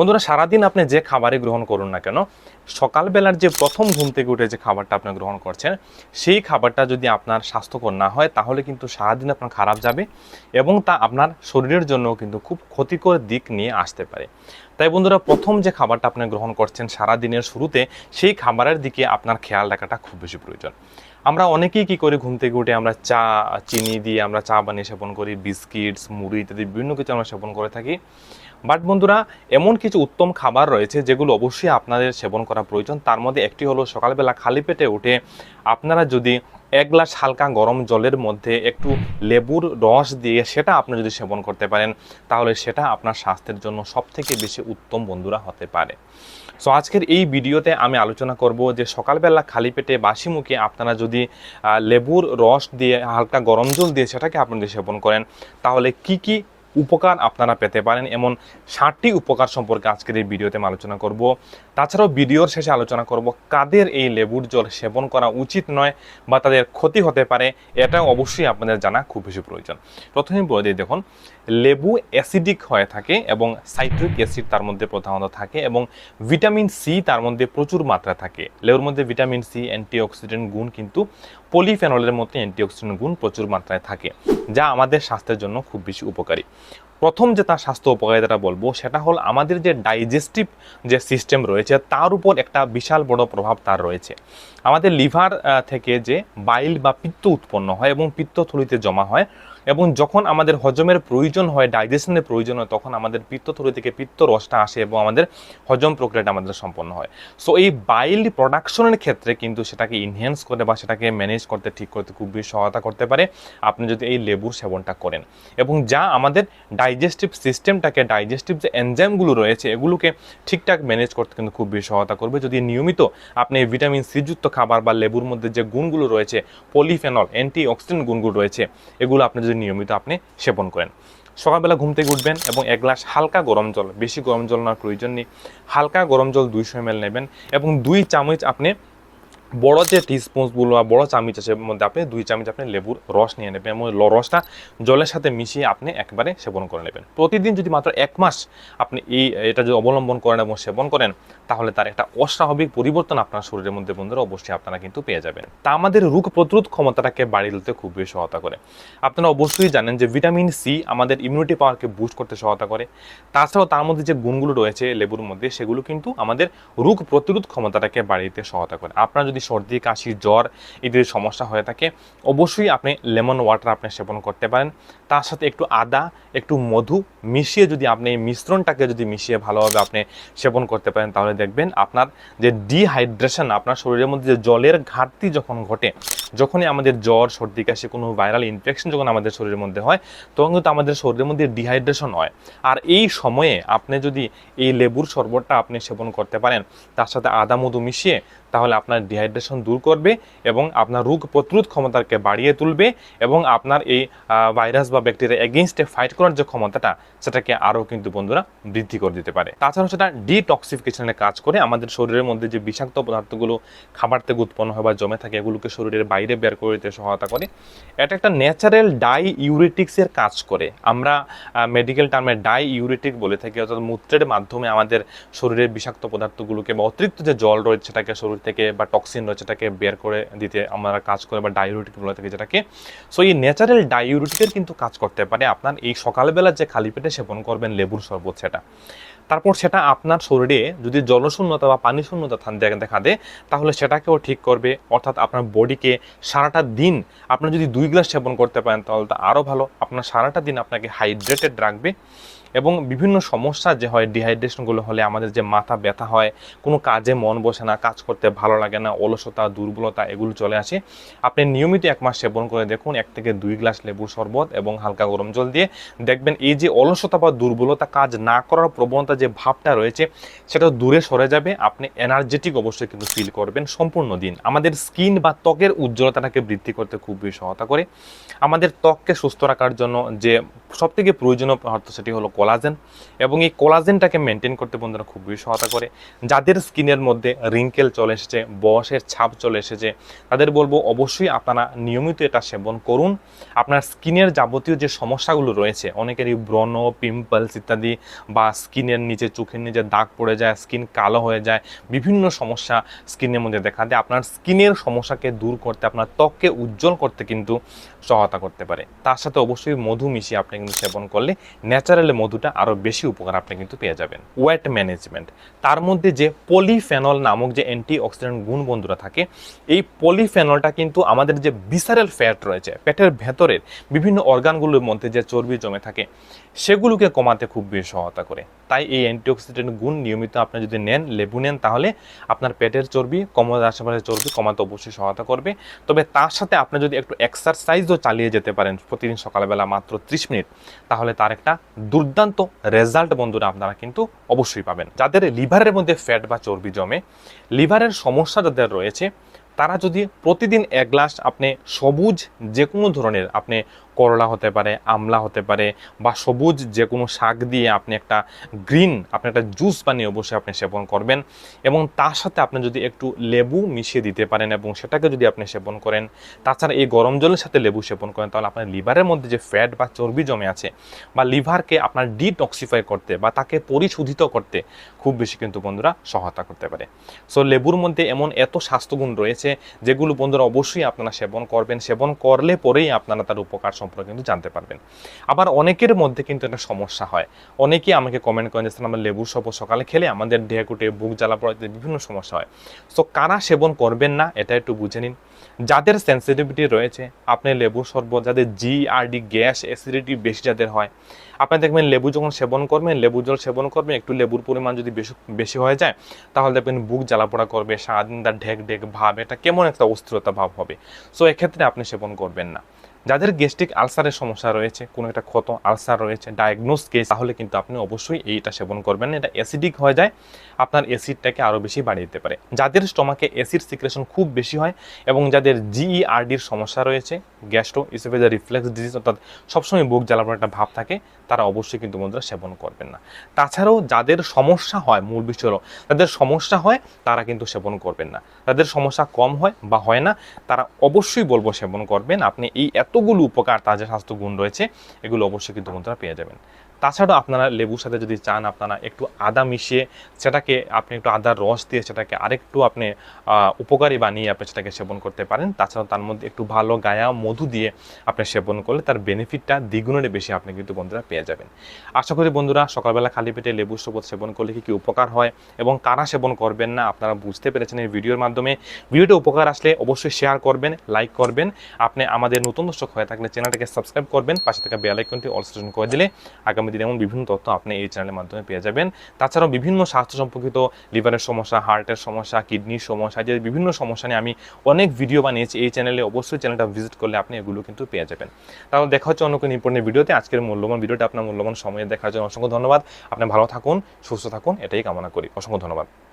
বন্ধুরা, সারাদিন আপনি যে খাবারই গ্রহণ করুন না কেন, সকালবেলার যে প্রথম ঘুম থেকে উঠে যে খাবারটা আপনি গ্রহণ করছেন, সেই খাবারটা যদি আপনার স্বাস্থ্যকর না হয়, তাহলে কিন্তু সারাদিন আপনার খারাপ যাবে এবং তা আপনার শরীরের জন্য কিন্তু খুব ক্ষতিকর দিক নিয়ে আসতে পারে। তাই বন্ধুরা, প্রথম যে খাবারটা আপনি গ্রহণ করছেন সারাদিনের শুরুতে, সেই খাবারের দিকে আপনার খেয়াল রাখাটা খুব বেশি প্রয়োজন। আমরা অনেকেই কি করি, ঘুম থেকে উঠে আমরা চা, চিনি দিয়ে আমরা চা বানিয়ে সেবন করি, বিস্কিটস, মুড়ি ইত্যাদি বিভিন্ন কিছু আমরা সেবন করে থাকি। বাট বন্ধুরা, এমন কিছু উত্তম খাবার রয়েছে যেগুলো অবশ্যই আপনাদের সেবন করা প্রয়োজন। তার মধ্যে একটি হলো সকালবেলা খালি পেটে উঠে আপনারা যদি এক গ্লাস হালকা গরম জলের মধ্যে একটু লেবুর রস দিয়ে সেটা আপনি যদি সেবন করতে পারেন, তাহলে সেটা আপনার স্বাস্থ্যের জন্য সবথেকে বেশি উত্তম বন্ধুরা হতে পারে। সো আজকের এই ভিডিওতে আমি আলোচনা করব যে সকালবেলা খালি পেটে বাসি মুখে আপনারা যদি লেবুর রস দিয়ে হালকা গরম জল দিয়ে সেটাকে আপনি যদি সেবন করেন, তাহলে কি কি উপকার আপনারা পেতে পারেন। এমন ষাটটি উপকার সম্পর্কে আজকের এই ভিডিওতে আমি আলোচনা করব। তাছাড়াও ভিডিওর শেষে আলোচনা করব, কাদের এই লেবুর জল সেবন করা উচিত নয় বা তাদের ক্ষতি হতে পারে, এটা অবশ্যই আপনাদের জানা খুব বেশি প্রয়োজন। প্রথমে বলে দিই, দেখুন, লেবু অ্যাসিডিক হয়ে থাকে এবং সাইট্রিক অ্যাসিড তার মধ্যে প্রধানত থাকে এবং ভিটামিন সি তার মধ্যে প্রচুর মাত্রা থাকে। লেবুর মধ্যে ভিটামিন সি, অ্যান্টিঅক্সিডেন্ট গুণ কিন্তু পলিফেনলের মধ্যে অ্যান্টিঅক্সিডেন্ট গুণ প্রচুর মাত্রায় থাকে, যা আমাদের স্বাস্থ্যের জন্য খুব বেশি উপকারী। প্রথম যে তার স্বাস্থ্য উপকারিতাটা বলব, সেটা হল আমাদের যে ডাইজেস্টিভ যে সিস্টেম রয়েছে, তার উপর একটা বিশাল বড় প্রভাব তার রয়েছে। আমাদের লিভার থেকে যে বাইল বা পিত্ত উৎপন্ন হয় এবং পিত্তথলিতে জমা হয় এবং যখন আমাদের হজমের প্রয়োজন হয় ডাইজেশনের প্রয়োজন হয়, তখন আমাদের পিত্তথলি থেকে পিত্ত রসটা আসে এবং আমাদের হজম প্রক্রিয়াটা আমাদের সম্পন্ন হয়। সো এই বাইল প্রোডাকশনের ক্ষেত্রে কিন্তু সেটাকে ইনহেন্স করে বা সেটাকে ম্যানেজ করতে, ঠিক করতে খুব বেশি সহায়তা করতে পারে। আপনি যদি এই লেবুর সেবনটা করেন এবং যা আমাদের ডাইজেস্টিভ সিস্টেমটাকে ডাইজেস্টিভ যে এনজাইমগুলো রয়েছে, এগুলোকে ঠিকঠাক ম্যানেজ করতে কিন্তু খুব বেশি সহায়তা করবে। যদি নিয়মিত আপনি ভিটামিন সি যুক্ত খাবার বা লেবুর মধ্যে যে গুণগুলো রয়েছে পলিফেনল অ্যান্টি অক্সিডেন্ট গুণগুলো রয়েছে, এগুলো আপনি যদি নিয়মিত আপনি সেবন করেন। সকালবেলা ঘুম থেকে উঠবেন এবং এক গ্লাস হালকা গরম জল, বেশি গরম জল নেওয়ার প্রয়োজন নেই। হালকা গরম জল দুইশো এম নেবেন এবং দুই চামচ আপনি বড় যে টিস্পুনসগুলো বা বড় চামচ আছে মধ্যে আপনি দুই চামচ আপনি লেবুর রস নিয়ে নেবেন এবং রসটা জলের সাথে মিশিয়ে আপনি একবারে সেবন করে নেবেন। প্রতিদিন যদি মাত্র এক মাস আপনি এই, এটা যদি অবলম্বন করেন এবং সেবন করেন, তাহলে তার একটা অস্বাভাবিক পরিবর্তন আপনার শরীরের মধ্যে বন্ধুরা অবশ্যই আপনারা কিন্তু পেয়ে যাবেন। তা আমাদের রোগ প্রতিরোধ ক্ষমতাটাকে বাড়িয়ে তুলতে খুব বেশি সহায়তা করে। আপনারা অবশ্যই জানেন যে ভিটামিন সি আমাদের ইমিউনিটি পাওয়ারকে বুস্ট করতে সহায়তা করে। তাছাড়াও তার মধ্যে যে গুণগুলো রয়েছে লেবুর মধ্যে, সেগুলো কিন্তু আমাদের রোগ প্রতিরোধ ক্ষমতাটাকে বাড়িয়ে দিতে সহায়তা করে। আপনার যদি সর্দি, কাশি, জ্বর ইত্যাদি সমস্যা হয়ে থাকে। অবশ্যই আপনি লেমন ওয়াটার আপনি সেবন করতে পারেন। তার সাথে একটু আদা, একটু মধু মিশিয়ে যদি আপনি এই মিশ্রণটাকে যদি মিশিয়ে ভালোভাবে আপনি সেবন করতে পারেন, তাহলে দেখবেন আপনার যে ডিহাইড্রেশন আপনার শরীরের মধ্যে যে জলের ঘাটতি যখন ঘটে, যখনই আমাদের জ্বর, সর্দি, কাশি, কোনো ভাইরাল ইনফেকশন যখন আমাদের শরীরের মধ্যে হয়, তখন কিন্তু আমাদের শরীরের মধ্যে ডিহাইড্রেশন হয়। আর এই সময়ে আপনি যদি এই লেবুর শরবতটা আপনি সেবন করতে পারেন, তার সাথে আদা, মধু মিশিয়ে তাহলে আপনার ডিহাইড্রেশন দূর করবে এবং আপনার রোগ প্রতিরোধ ক্ষমতাকে বাড়িয়ে তুলবে এবং আপনার এই ভাইরাস বা ব্যাকটেরিয়া এগেনস্টে ফাইট করার যে ক্ষমতাটা, সেটাকে আরও কিন্তু বন্ধুরা বৃদ্ধি করে দিতে পারে। তাছাড়া সেটা ডিটক্সিফিকেশনে কাজ করে আমাদের শরীরের মধ্যে যে বিষাক্ত পদার্থগুলো খাবার থেকে উৎপন্ন হয় বা জমে থাকে, এগুলোকে শরীরের বাইরে বের করে দিতে সহায়তা করে, এটা একটা ন্যাচারাল ডাই ইউরেটিক্সের কাজ করে। আমরা মেডিকেল টার্মে ডাই ইউরেটিক বলে থাকি, অর্থাৎ মূত্রের মাধ্যমে আমাদের শরীরের বিষাক্ত পদার্থগুলোকে বা অতিরিক্ত যে জল রয়েছে, সেটাকে শরীর থেকে বা টক্সিন রয়েছে সেটাকে বের করে দিতে আমরা কাজ করে বা ডাইউরেটিক বলে থাকি যেটাকে। সো এই ন্যাচারাল ডাইউরেটিকের কিন্তু কাজ করতে পারে। আপনার এই সকালবেলা যে খালি পেটে সেবন করবেন, লেবুর শরবত সেটা। তারপর সেটা আপনার শরীরে যদি জলশূন্যতা বা পানি শূন্যতা দেখা দেয়, তাহলে সেটাকেও ঠিক করবে। অর্থাৎ আপনার বডিকে সারাটা দিন আপনি যদি দুই গ্লাস সেবন করতে পারেন, তাহলে তো আরও ভালো। আপনার সারাটা দিন আপনাকে হাইড্রেটেড রাখবে। এবং বিভিন্ন সমস্যা যে হয় ডিহাইড্রেশনগুলো হলে আমাদের যে মাথা ব্যথা হয়, কোনো কাজে মন বসে না, কাজ করতে ভালো লাগে না, অলসতা, দুর্বলতা এগুলো চলে আসে। আপনি নিয়মিত এক মাস সেবন করে দেখুন, এক থেকে দুই গ্লাস লেবুর শরবত এবং হালকা গরম জল দিয়ে দেখবেন এই যে অলসতা বা দুর্বলতা কাজ না করার প্রবণতা যে ভাবটা রয়েছে, সেটা দূরে সরে যাবে। আপনি এনার্জেটিক অবশ্যই কিন্তু ফিল করবেন সম্পূর্ণ দিন। আমাদের স্কিন বা ত্বকের উজ্জ্বলতাটাকে বৃদ্ধি করতে খুবই সহায়তা করে। আমাদের ত্বককে সুস্থ রাখার জন্য যে সবথেকে প্রয়োজনীয় পদার্থ সেটি হলো কোলাজেন এবং এই কোলাজেনটাকে মেনটেন করতে বন্ধুরা খুবই সহায়তা করে। যাদের স্কিনের মধ্যে রিঙ্কেল চলে এসেছে, বয়সের ছাপ চলে এসেছে, তাদের বলব অবশ্যই আপনারা নিয়মিত এটা সেবন করুন। আপনার স্কিনের যাবতীয় যে সমস্যাগুলো রয়েছে, অনেকেরই ব্রণ পিম্পলস ইত্যাদি বা স্কিনের নিচে, চোখের নিচে দাগ পড়ে যায়, স্কিন কালো হয়ে যায়, বিভিন্ন সমস্যা স্কিনের মধ্যে দেখা দেয়। আপনার স্কিনের সমস্যাকে দূর করতে, আপনার ত্বককে উজ্জ্বল করতে কিন্তু সহায়তা করতে পারে। তার সাথে অবশ্যই মধু মিশিয়ে আপনি কিন্তু সেবন করলে ন্যাচারালি মধুটা আরও বেশি উপকার আপনি কিন্তু পেয়ে যাবেন। ওয়েট ম্যানেজমেন্ট তার মধ্যে যে পলিফেনল নামক যে অ্যান্টি অক্সিডেন্ট গুণ বন্ধুরা থাকে, এই পলিফেনলটা কিন্তু আমাদের যে বিসারেল ফ্যাট রয়েছে পেটের ভেতরের বিভিন্ন অর্গানগুলোর মধ্যে যে চর্বি জমে থাকে, সেগুলোকে কমাতে খুব বেশি সহায়তা করে। তাই এই অ্যান্টিঅক্সিডেন্ট গুণ নিয়মিত আপনি যদি নেন, লেবু নেন, তাহলে আপনার পেটের চর্বি কমর আশেপাশে চর্বি কমাতে অবশ্যই সহায়তা করবে। তবে তার সাথে আপনি যদি একটু এক্সারসাইজও চালিয়ে যেতে পারেন, প্রতিদিন সকালবেলা মাত্র ত্রিশ মিনিট তাহলে তার একটা দুর্দান্ত রেজাল্ট বন্ধুরা আপনারা কিন্তু অবশ্যই পাবেন। যাদের লিভারের মধ্যে ফ্যাট বা চর্বি জমে, লিভারের সমস্যা যাদের রয়েছে, তারা যদি প্রতিদিন এক গ্লাস আপনি সবুজ যে কোনো ধরনের আপনি করলা হতে পারে, আমলা হতে পারে বা সবুজ যে কোনো শাক দিয়ে আপনি একটা গ্রিন, আপনি একটা জুস বানিয়ে অবশ্যই আপনি সেবন করবেন এবং তার সাথে আপনি যদি একটু লেবু মিশিয়ে দিতে পারেন এবং সেটাকে যদি আপনি সেবন করেন, তাছাড়া এই গরম জলের সাথে লেবু সেবন করেন, তাহলে আপনার লিভারের মধ্যে যে ফ্যাট বা চর্বি জমে আছে বা লিভারকে আপনার ডিটক্সিফাই করতে বা তাকে পরিশোধিত করতে খুব বেশি কিন্তু বন্ধুরা সহায়তা করতে পারে। সো লেবুর মধ্যে এমন এত স্বাস্থ্যগুণ রয়েছে যেগুলো বন্ধুরা অবশ্যই আপনারা সেবন করবেন, সেবন করলে পরেই আপনারা তার উপকার সম্পর্কে কিন্তু জানতে পারবেন। আবার অনেকের মধ্যে কিন্তু একটা সমস্যা হয়। অনেকেই আমাকে কমেন্ট করেন যে "স্যার, আমরা লেবুর শরবত সকালে খেলে আমাদের দেহে কুটে বুক জ্বালা পড়াতে বিভিন্ন সমস্যা হয়। সো কারা সেবন করবেন না এটা একটু বুঝে নিন। যাদের সেন্সিটিভিটি রয়েছে আপনি লেবুর শরবত যাদের জিআরডি গ্যাস অ্যাসিডিটি বেশি যাদের হয় আপনি দেখবেন লেবু যখন সেবন করবেন লেবু জল সেবন করবেন একটু লেবুর পরিমাণ যদি বেশি বেশি হয়ে যায় তাহলে দেখবেন বুক জ্বালাপোড়া করবে সারাদিন তার ঢেক ঢেক ভাব এটা কেমন একটা অস্থিরতা ভাব হবে। সো এক্ষেত্রে আপনি সেবন করবেন না। যাদের গ্যাস্ট্রিক আলসারের সমস্যা রয়েছে, কোনো একটা ক্ষত, আলসার রয়েছে ডায়াগনোস কেস তাহলে কিন্তু আপনি অবশ্যই এইটা সেবন করবেন। এটা অ্যাসিডিক হয়ে যায়, আপনার অ্যাসিডটাকে আরও বেশি বাড়িয়ে দিতে পারে। যাদের স্টমাকে অ্যাসিড সিক্রেশন খুব বেশি হয় এবং যাদের জিইআরডির সমস্যা রয়েছে গ্যাস্ট্রো ইসোফেজা রিফ্লেক্স ডিজিজ অর্থাৎ সবসময় বুক জ্বালাবার একটা ভাব থাকে, তারা অবশ্যই কিন্তু বন্ধুরা সেবন করবেন না। তাছাড়াও যাদের সমস্যা হয়, মূল বিষয় যাদের সমস্যা হয়, তারা কিন্তু সেবন করবেন না। তাদের সমস্যা কম হয় বা হয় না, তারা অবশ্যই বলব সেবন করবেন। আপনি এই এতগুলো উপকার তাজা স্বাস্থ্য গুণ রয়েছে এগুলো অবশ্যই কিন্তু বন্ধুরা পেয়ে যাবেন। তাছাড়াও আপনারা লেবুর সাথে যদি চান, আপনারা একটু আদা মিশিয়ে সেটাকে আপনি একটু আদার রস দিয়ে সেটাকে আরেকটু আপনি উপকারী বানিয়ে আপনি সেটাকে সেবন করতে পারেন। তাছাড়াও তার মধ্যে একটু ভালো গায়া মধু দিয়ে আপনি সেবন করলে তার বেনিফিটটা দ্বিগুণের বেশি আপনি কিন্তু বন্ধুরা পেয়ে যাবেন। আশা করি বন্ধুরা সকালবেলা খালি পেটে লেবুর শরবত সেবন করলে কি কি উপকার হয় এবং কারা সেবন করবেন না, আপনারা বুঝতে পেরেছেন এই ভিডিওর মাধ্যমে। ভিডিওটা উপকার আসলে অবশ্যই শেয়ার করবেন লাইক করবেন। আপনি আমাদের নতুন দর্শক হয়ে থাকলে চ্যানেলটাকে সাবস্ক্রাইব করবেন, পাশে থাকা বেল আইকনটি অল করে দিলে আগামী দিনে এমন বিভিন্ন তথ্য আপনি এই চ্যানেলের মাধ্যমে পেয়ে যাবেন। তাছাড়াও বিভিন্ন স্বাস্থ্য সম্পর্কিত লিভারের সমস্যা হার্টের সমস্যা কিডনির সমস্যা যে বিভিন্ন সমস্যা নিয়ে আমি অনেক ভিডিও বানিয়েছি, এই চ্যানেলে অবশ্যই চ্যানেলটা ভিজিট করলে আপনি এগুলো কিন্তু পেয়ে যাবেন। তাহলে দেখা হচ্ছে অন্য কোনো ইম্পর্টেন্ট ভিডিওতে আজকের মূল্যবান ভিডিওটা আপনার মূল্যবান সময়ে দেখার জন্য অসংখ্য ধন্যবাদ। আপনি ভালো থাকুন, সুস্থ থাকুন, এটাই কামনা করি। অসংখ্য ধন্যবাদ।